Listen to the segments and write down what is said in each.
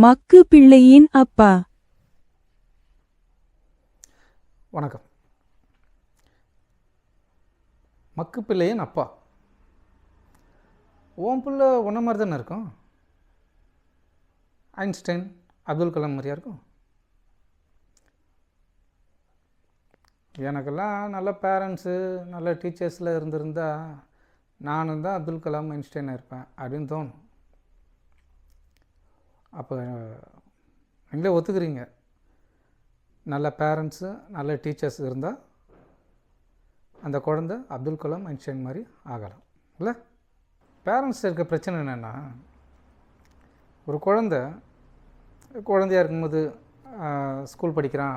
மக்கு பிள்ளையின் அப்பா. வணக்கம். மக்கு பிள்ளையின் அப்பா. ஓம் பிள்ளை உன்ன மாதிரி தானே இருக்கும்? ஐன்ஸ்டைன் அப்துல் கலாம் மாதிரியா இருக்கும்? எனக்கெல்லாம் நல்ல பேரண்ட்ஸு நல்ல டீச்சர்ஸில் இருந்திருந்தால் நானும் தான் அப்துல் கலாம் ஐன்ஸ்டைனாக இருப்பேன் அப்படின்னு தோணும். அப்போ நீங்களே ஒத்துக்கிறீங்க. நல்ல பேரண்ட்ஸு நல்ல டீச்சர்ஸ் இருந்தால் அந்த குழந்தை அப்துல் கலாம் ஐன்ஸ்டைன் மாதிரி ஆகலாம். இல்லை? பேரண்ட்ஸ் இருக்க பிரச்சனை என்னென்னா ஒரு குழந்த குழந்தையா இருக்கும்போது ஸ்கூல் படிக்கிறான்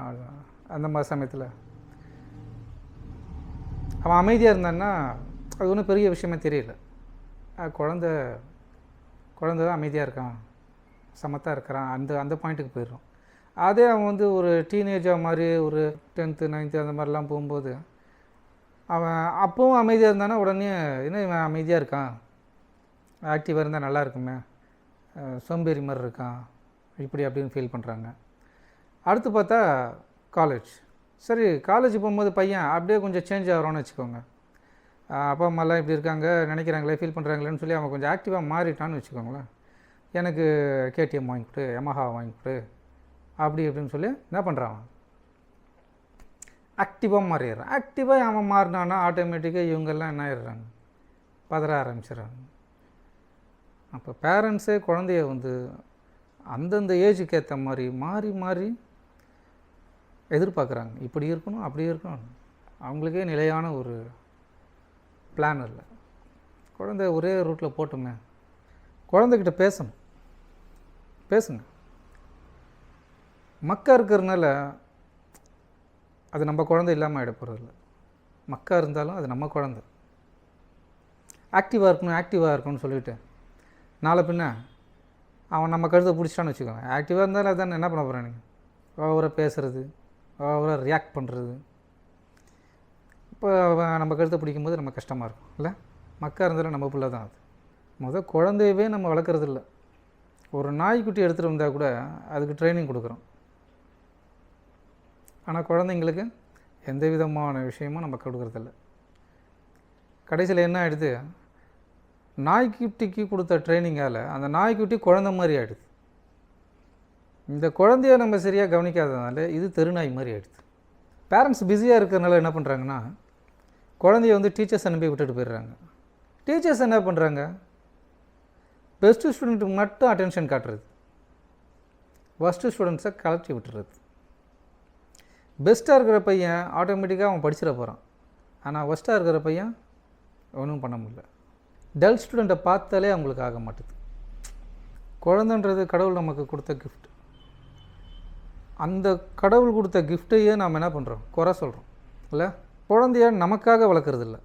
அந்த மாதிரி சமயத்தில். அவன் அமைதியாக இருந்தான்னா அது ஒன்றும் பெரிய விஷயமே தெரியல. குழந்த குழந்த குழந்தை தான் அமைதியாக இருக்கான். சமத்தாக இருக்கிறான். அந்த அந்த பாயிண்ட்டுக்கு போயிடும் அதே அவன் வந்து ஒரு டீனேஜாக மாதிரி ஒரு டென்த்து நைன்த்து அந்த மாதிரிலாம் போகும்போது அவன் அப்போவும் அமைதியாக இருந்தானா உடனே என்ன இவன் அமைதியாக இருக்கான்? ஆக்டிவாக இருந்தால் நல்லா இருக்குமே. சோம்பேறி மாதிரி இருக்கான். இப்படி அப்படின்னு ஃபீல் பண்ணுறாங்க அடுத்து பார்த்தா காலேஜ் சரி காலேஜ் போகும்போது பையன் அப்படியே கொஞ்சம் சேஞ்ச் ஆகிறோன்னு வச்சுக்கோங்க. அப்பா அம்மாலாம் இப்படி இருக்காங்க நினைக்கிறாங்களே ஃபீல் பண்ணுறாங்களேன்னு சொல்லி அவன் கொஞ்சம் ஆக்டிவாக மாறிட்டான்னு வச்சுக்கோங்களேன். எனக்கு கேடிஎம் வாங்கி கொடு யமஹா வாங்கி கொடு அப்படி இப்படின்னு சொல்லி என்ன பண்ணுறான் அவன்? ஆக்டிவாக மாறிடுறான். ஆக்டிவாக அவன் மாறினான்னா ஆட்டோமேட்டிக்காக இவங்கெல்லாம் என்ன ஆயிடுறாங்க? பதற ஆரம்பிச்சிடுறாங்க. அப்போ பேரண்ட்ஸே குழந்தைய வந்து அந்தந்த ஏஜுக்கு ஏற்ற மாதிரி மாறி மாறி எதிர்பார்க்குறாங்க. இப்படி இருக்கணும் அப்படி இருக்கணும். அவங்களுக்கே நிலையான ஒரு பிளான் இல்லை. குழந்தை ஒரே ரூட்டில் போட்டுமே. குழந்தைகிட்ட பேசணும். பேசுங்க. மக்கா இருக்கிறதுனால அது நம்ம குழந்தை இல்லாமல் ஆகிட போகிறதில்ல மக்கா இருந்தாலும் அது நம்ம குழந்தை. ஆக்டிவாக இருக்கணும் ஆக்டிவாக இருக்கணும்னு சொல்லிட்டு நாளை பின்ன அவன் நம்ம கழுத்தை பிடிச்சிட்டான்னு வச்சுக்கோங்க. ஆக்டிவாக இருந்தாலும் அதான் என்ன பண்ண போகிறேன் நீங்கள் ஓவராக பேசுகிறது ஓவராக ரியாக்ட் பண்ணுறது இப்போ அவன் நம்ம கழுத்தை பிடிக்கும்போது நம்ம கஷ்டமாக இருக்கும் இல்லை? மக்கா இருந்தாலும் நம்ம பிள்ளை தான் அது. முதல் குழந்தையவே நம்ம வளர்க்குறதில்ல ஒரு நாய்க்குட்டி எடுத்துகிட்டு வந்தால் கூட அதுக்கு ட்ரைனிங் கொடுக்குறோம். ஆனால் குழந்தைங்களுக்கு எந்த விதமான விஷயமும் நம்ம கொடுக்குறதில்ல. கடைசியில் என்ன ஆகிடுது நாய்க்குட்டிக்கு கொடுத்த ட்ரைனிங்கால் அந்த நாய்க்குட்டி குழந்த மாதிரி ஆகிடுது இந்த குழந்தைய நம்ம சரியாக கவனிக்காததுனால இது தெருநாய் மாதிரி ஆகிடுது பேரண்ட்ஸ் பிஸியாக இருக்கிறதுனால என்ன பண்ணுறாங்கன்னா குழந்தைய வந்து டீச்சர்ஸ் அனுப்பி விட்டுட்டு போயிடுறாங்க. டீச்சர்ஸ் என்ன பண்ணுறாங்க பெஸ்ட்டு ஸ்டூடெண்ட்டுக்கு மட்டும் அட்டென்ஷன் காட்டுறது. ஃபஸ்ட்டு ஸ்டூடெண்ட்ஸை கலட்டி விட்டுறது. பெஸ்ட்டாக இருக்கிற பையன் ஆட்டோமேட்டிக்காக அவன் படிச்சிட போகிறான் ஆனால் ஒஸ்ட்டாக இருக்கிற பையன் ஒன்றும் பண்ண முடியல. டல் ஸ்டூடெண்ட்டை பார்த்தாலே அவங்களுக்கு ஆக மாட்டுது. குழந்தைன்றது கடவுள் நமக்கு கொடுத்த கிஃப்ட் அந்த கடவுள் கொடுத்த கிஃப்ட்டையே நாம் என்ன பண்ணுறோம் குறை சொல்கிறோம் இல்லை? குழந்தைய நமக்காக வளர்க்குறதில்ல.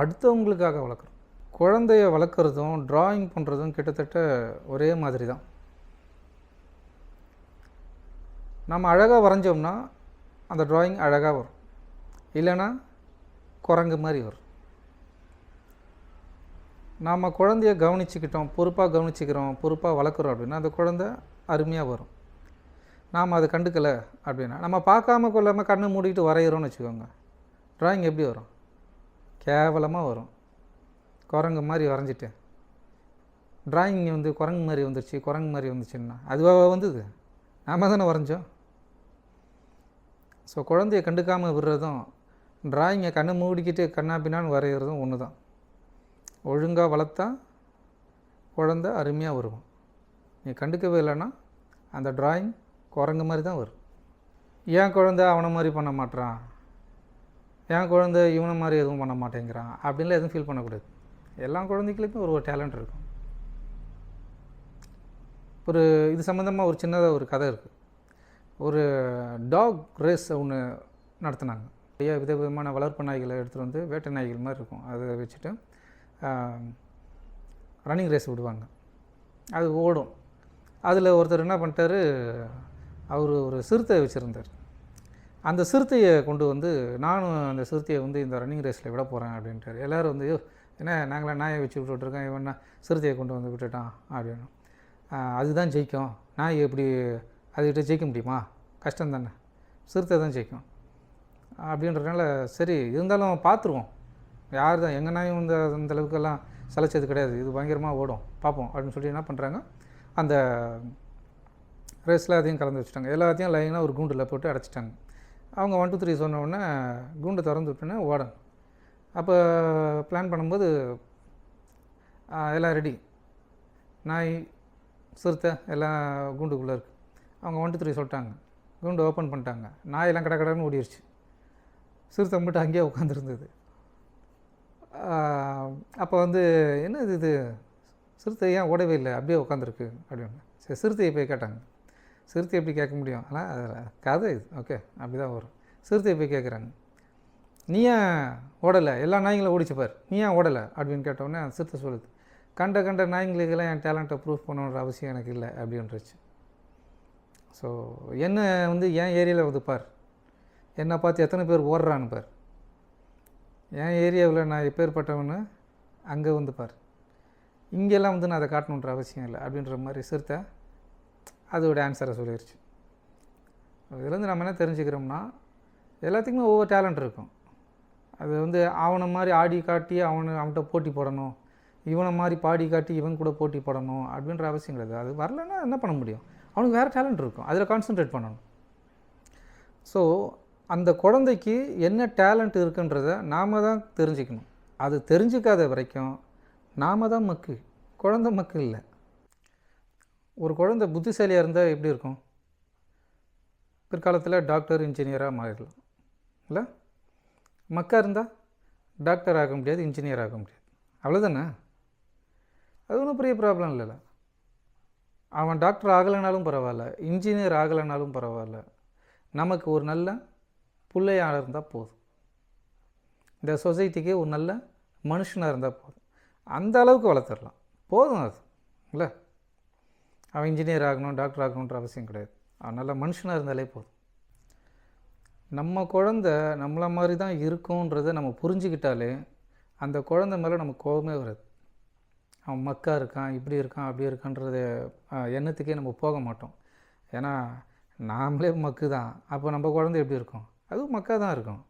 அடுத்தவங்களுக்காக வளர்க்குறோம். குழந்தைய வளர்க்குறதும் டிராயிங் பண்ணுறதும் கிட்டத்தட்ட ஒரே மாதிரி தான் நம்ம அழகாக வரைஞ்சோம்னா அந்த டிராயிங் அழகாக வரும். இல்லைன்னா குரங்கு மாதிரி வரும். நாம் குழந்தைய கவனிச்சுக்கிட்டோம் பொறுப்பாக கவனிச்சிக்கிறோம் பொறுப்பாக வளர்க்குறோம் அப்படின்னா அந்த குழந்தை அருமையாக வரும். நாம் அதை கண்டுக்கலை அப்படின்னா நம்ம பார்க்காம கொள்ளாமல் கண்ணு மூடிக்கிட்டு வரைகிறோம்னு வச்சுக்கோங்க. ட்ராயிங் எப்படி வரும்? கேவலமாக வரும். குரங்கு மாதிரி வரைஞ்சிட்டு. டிராயிங் வந்து குரங்கு மாதிரி வந்துருச்சு குரங்கு மாதிரி வந்துச்சுன்னா. அதுவாக வந்தது? நாம தானே வரைஞ்சோம். ஸோ குழந்தைய கண்டுக்காமல் விடுறதும் டிராயிங்கை கண்ணு மூடிக்கிட்டு கண்ணா பின்னான்னு வரைகிறதும் ஒன்று தான் ஒழுங்காக வளர்த்தா குழந்த அருமையாக வரும் நீ கண்டுக்கவே இல்லைன்னா அந்த டிராயிங் குரங்கு மாதிரி தான் வரும். ஏன் குழந்த அவனை மாதிரி பண்ண மாட்டேறான் என் குழந்த இவனை மாதிரி எதுவும் பண்ண மாட்டேங்கிறான்? அப்படின்லாம் எதுவும் ஃபீல் பண்ணக்கூடாது. எல்லா குழந்தைகளுக்கும் ஒரு ஒரு டேலண்ட் இருக்கும். ஒரு இது சம்மந்தமாக ஒரு சின்னதாக ஒரு கதை இருக்குது ஒரு டாக் ரேஸ் ஒன்று நடத்துனாங்க. நிறைய வித விதமான வளர்ப்பு நாய்களை எடுத்துகிட்டு வந்து வேட்டை நாய்கள் மாதிரி இருக்கும். அதை வச்சுட்டு ரன்னிங் ரேஸ் விடுவாங்க. அது ஓடும். அதில் ஒருத்தர் என்ன பண்ணிட்டாரு அவர் ஒரு சிறுத்தை வச்சுருந்தார். அந்த சிறுத்தையை கொண்டு வந்து நானும் அந்த சிறுத்தையை வந்து இந்த ரன்னிங் ரேஸில் விட போகிறேன் அப்படின்ட்டார். எல்லோரும் வந்து என்ன நாங்களாம் நாயை வச்சு விட்டுட்ருக்கோம் இவன் சிறுத்தையை கொண்டு வந்து விட்டுட்டான் அப்படின்னு. அதுதான் ஜெயிக்கும். நாய் எப்படி அதுக்கிட்ட ஜெயிக்க முடியுமா? கஷ்டம் தானே. சிறுத்தை தான் ஜெயிக்கும். அப்படின்றதுனால சரி இருந்தாலும் பார்த்துருவோம். யார் தான் எங்கள் நாயும் இந்த அந்த அளவுக்கெல்லாம் சலைச்சது கிடையாது. இது பயங்கரமாக ஓடும். பார்ப்போம். அப்படின்னு சொல்லி என்ன பண்ணுறாங்க அந்த ரேஸில் அதையும் கலந்து வச்சுட்டாங்க. எல்லாத்தையும் லைனாக ஒரு கூண்டில் போட்டு அடைச்சிட்டாங்க. அவங்க ஒன் டூ த்ரீ சொன்ன உடனே கூண்டை திறந்து விட்டோன்னே ஓடணும். அப்போ பிளான் பண்ணும்போது எல்லாம் ரெடி நாய் சிறுத்தை எல்லாம் கூண்டுக்குள்ளே இருக்குது அவங்க ஒன் டூ த்ரீ சொல்லிட்டாங்க. கூண்டு ஓப்பன் பண்ணிட்டாங்க. நாயெல்லாம் கடை கடன்னு ஓடிடுச்சு சிறுத்தை மட்டும் அங்கேயே உட்காந்துருந்தது அப்போ வந்து என்ன இது? இது சிறுத்தை ஏன் ஓடவே இல்லை? அப்படியே உட்காந்துருக்கு அப்படின்னு. சரி சிறுத்தையை போய் கேட்டாங்க. சிறுத்தை எப்படி கேட்க முடியும்? ஆனால் அதில் கதை இது. ஓகே அப்படி தான் வரும். சிறுத்தையை போய் கேட்குறாங்க நீ ஏன் ஓடலை? எல்லா நாய்ங்களும் ஓடிச்சு பார். நீ ஏன் ஓடலை? அப்படின்னு கேட்டோடனே அந்த சிறுத்தை சொல்லுது கண்ட கண்ட நாய்ங்களுக்கெல்லாம் என் டேலண்ட்டை ப்ரூஃப் பண்ணணுன்ற அவசியம் எனக்கு இல்லை அப்படின்றச்சு. ஸோ என்ன வந்து என் ஏரியாவில் வந்து பார். என்னை பார்த்து எத்தனை பேர் ஓடுறான்னு பார். என் ஏரியாவில் நான் எப்பேற்பட்டவனு அங்கே வந்து பார். இங்கெல்லாம் வந்து நான் அதை காட்டணுன்ற அவசியம் இல்லை அப்படின்ற மாதிரி சிறுத்தை அதோட ஆன்சரை சொல்லிடுச்சு இதுலேருந்து நம்ம என்ன தெரிஞ்சுக்கிறோம்னா எல்லாத்துக்குமே ஒவ்வொரு டேலண்ட் இருக்கும். அது வந்து அவனை மாதிரி ஆடி காட்டி அவனை அவன்கிட்ட போட்டி போடணும். இவனை மாதிரி பாடி காட்டி இவன் கூட போட்டி போடணும் அப்படின்ற அவசியம் கிடையாது. அது வரலன்னா என்ன பண்ண முடியும்? அவனுக்கு வேறு டேலண்ட் இருக்கும். அதில் கான்சென்ட்ரேட் பண்ணணும். ஸோ அந்த குழந்தைக்கு என்ன டேலண்ட் இருக்குன்றத நாம தான் தெரிஞ்சுக்கணும். அது தெரிஞ்சுக்காத வரைக்கும் நாம தான் மக்கு குழந்தை மக்கு இல்லை. ஒரு குழந்தை புத்திசாலியாக இருந்தால் எப்படி இருக்கும்? பிற்காலத்தில் டாக்டர் இன்ஜினியராக மாறிடலாம். இல்லை? மக்கா இருந்தால் டாக்டர் ஆக முடியாது இன்ஜினியர் ஆக முடியாது. அவ்வளோதானே அது ஒன்றும் பெரிய ப்ராப்ளம் இல்லைல்ல. அவன் டாக்டர் ஆகலைனாலும் பரவாயில்ல இன்ஜினியர் ஆகலைனாலும் பரவாயில்ல. நமக்கு ஒரு நல்ல பிள்ளையாக இருந்தால் போதும். இந்த சொசைட்டிக்கு ஒரு நல்ல மனுஷனாக இருந்தால் போதும். அந்த அளவுக்கு வளர்த்துடலாம். போதும் அது இல்லை? அவன் இன்ஜினியர் ஆகணும் டாக்டர் ஆகணுன்ற அவசியம் கிடையாது. அவன் நல்ல மனுஷனாக இருந்தாலே போதும். நம்ம குழந்த நம்மள மாதிரி தான் இருக்கும்ன்றதை நம்ம புரிஞ்சுக்கிட்டாலே அந்த குழந்தை மேலே நமக்கு கோபமே வராது. அவன் மக்கா இருக்கான் இப்படி இருக்கான் அப்படி இருக்கான்றத எண்ணத்துக்கே நம்ம போக மாட்டோம். ஏன்னா நாமளே மக்கு தான். அப்போ நம்ம குழந்தை எப்படி இருக்கும்? அதுவும் மக்கா தான் இருக்கும்.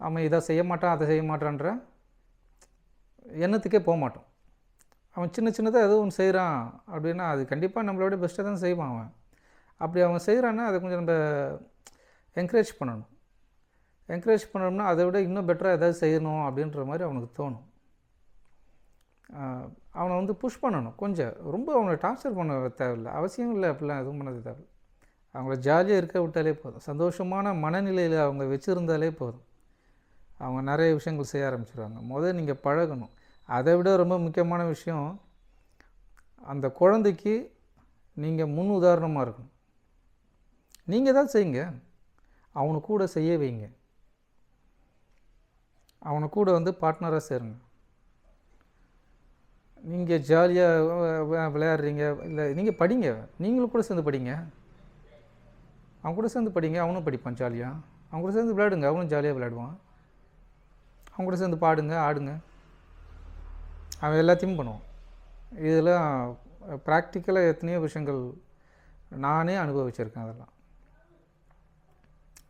அவன் இதை செய்ய மாட்டான் அதை செய்ய மாட்டான்ற எண்ணத்துக்கே போக மாட்டோம். அவன் சின்ன சின்னதாக எதுவும் ஒன்று செய்கிறான் அப்படின்னா அது கண்டிப்பாக நம்மளோட பெஸ்ட்டாக தான் செய்வான் அவன். அப்படி அவன் செய்கிறான்னா அதை கொஞ்சம் நம்ம என்கரேஜ் பண்ணணும். என்கரேஜ் பண்ணோம்னா அதை விட இன்னும் பெட்டராக ஏதாவது செய்யணும் அப்படின்ற மாதிரி அவனுக்கு தோணும். அவனை வந்து புஷ் பண்ணணும். கொஞ்சம். ரொம்ப அவனை டார்ச்சர் பண்ண தேவையில்லை. அவசியம் இல்லை. அப்படிலாம் எதுவும் பண்ணது தேவையில்லை. அவங்கள ஜாலியாக இருக்க விட்டாலே போதும். சந்தோஷமான மனநிலையில் அவங்க வச்சுருந்தாலே போதும். அவங்க நிறைய விஷயங்கள் செய்ய ஆரம்பிச்சிடுவாங்க முதல் நீங்கள் பழகணும். அதை விட ரொம்ப முக்கியமான விஷயம் அந்த குழந்தைக்கு நீங்கள் முன் உதாரணமாக இருக்கணும். நீங்கள் தான் செய்யுங்க. அவனை கூட செய்ய வைங்க. அவனை கூட வந்து பார்ட்னராக சேருங்க. நீங்கள் ஜாலியாக விளையாடுறீங்க இல்லை நீங்கள் படிங்க. நீங்களும் கூட சேர்ந்து படிங்க. அவன் கூட சேர்ந்து படிங்க அவனும் படிப்பான் ஜாலியாக அவன் கூட சேர்ந்து விளையாடுங்க அவனும் ஜாலியாக விளையாடுவான். அவன் கூட சேர்ந்து பாடுங்க ஆடுங்க. அவன் எல்லாத்தையும் பண்ணுவான். இதெல்லாம் ப்ராக்டிக்கலாக எத்தனையோ விஷயங்கள் நானே அனுபவிச்சிருக்கேன் அதெல்லாம்.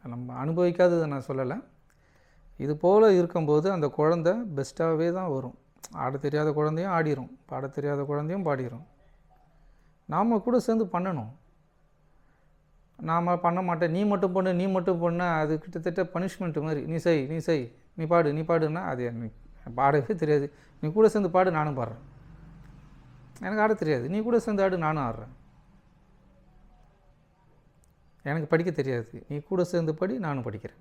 நம்ம அனுபவிக்காததை நான் சொல்லலை. இது போல் இருக்கும்போது அந்த குழந்தை பெஸ்ட்டாகவே தான் வரும். ஆட தெரியாத குழந்தையும் ஆடிரும். பாட தெரியாத குழந்தையும் பாடிரும். நாம் கூட சேர்ந்து பண்ணணும். நாம் பண்ண மாட்டேன். நீ மட்டும் பண்ணு நீ மட்டும் பண்ண. அது கிட்டத்தட்ட பனிஷ்மெண்ட் மாதிரி. நீ செய் நீ செய். நீ பாடு நீ பாடுன்னா அது எனக்கு பாடவே தெரியாது. நீ கூட சேர்ந்து பாடு நானும் பாடுறேன். எனக்கு ஆட தெரியாது. நீ கூட சேர்ந்து ஆடு நானும் ஆடுறேன். எனக்கு படிக்க தெரியாது. நீ கூட சேர்ந்து படி நானும் படிக்கிறேன்.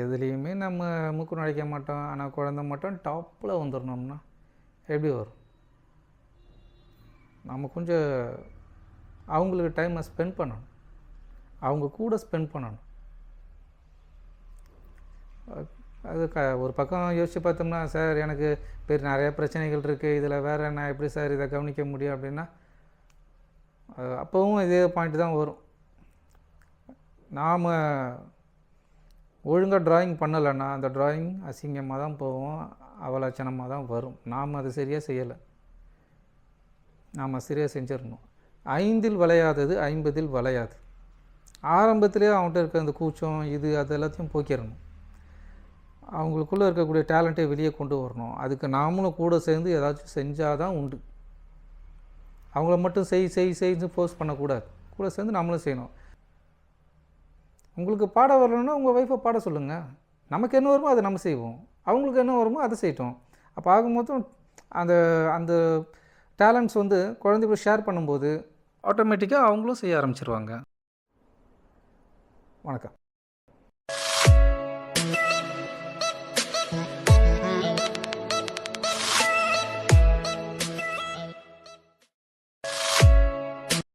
எதுலேயுமே நம்ம மூக்கு நுழைக்க மாட்டோம் ஆனால் குழந்த மட்டும் டாப்பில் வந்துடணும்னா எப்படி வரும்? நம்ம கொஞ்சம் அவங்களுக்கு டைமை ஸ்பெண்ட் பண்ணணும். அவங்க கூட ஸ்பெண்ட் பண்ணணும். அது க ஒரு பக்கம் யோசித்து பார்த்தோம்னா சார் எனக்கு பேர் நிறைய பிரச்சனைகள் இருக்குது இதில் வேறு என்ன எப்படி சார் இதை கவனிக்க முடியும்? அப்படின்னா அப்போவும் இதே பாயிண்ட் தான் வரும். நாம் ஒழுங்காக டிராயிங் பண்ணலைன்னா அந்த டிராயிங் அசிங்கமாக தான் போகும் அவலட்சணமாக தான் வரும். நாம் அது சரியாக செய்யலை. நாம் சரியாக செஞ்சிடணும். ஐந்தில் வளையாதது ஐம்பதில் வளையாது. ஆரம்பத்திலே அவன்கிட்ட இருக்க அந்த கூச்சம் இது அது எல்லாத்தையும் போக்கிடணும். அவங்களுக்குள்ளே இருக்கக்கூடிய டேலண்ட்டை வெளியே கொண்டு வரணும். அதுக்கு நாமளும் கூட சேர்ந்து ஏதாச்சும் செஞ்சால் தான் உண்டு. அவங்கள மட்டும் செய் செய் செய்ன்னு ஃபோர்ஸ் பண்ணக்கூடாது. கூட சேர்ந்து நம்மளும் செய்யணும். உங்களுக்கு பாட வரலன்னா உங்கள் ஒய்ஃபை பாட சொல்லுங்கள் நமக்கு என்ன வருமோ அதை நம்ம செய்வோம். அவங்களுக்கு என்ன வருமோ அதை செய்யட்டும். அப்போ ஆகும்போது அந்த அந்த டேலண்ட்ஸ் வந்து குழந்தைகளை ஷேர் பண்ணும்போது ஆட்டோமேட்டிக்காக அவங்களும் செய்ய ஆரம்பிச்சிருவாங்க. வணக்கம்.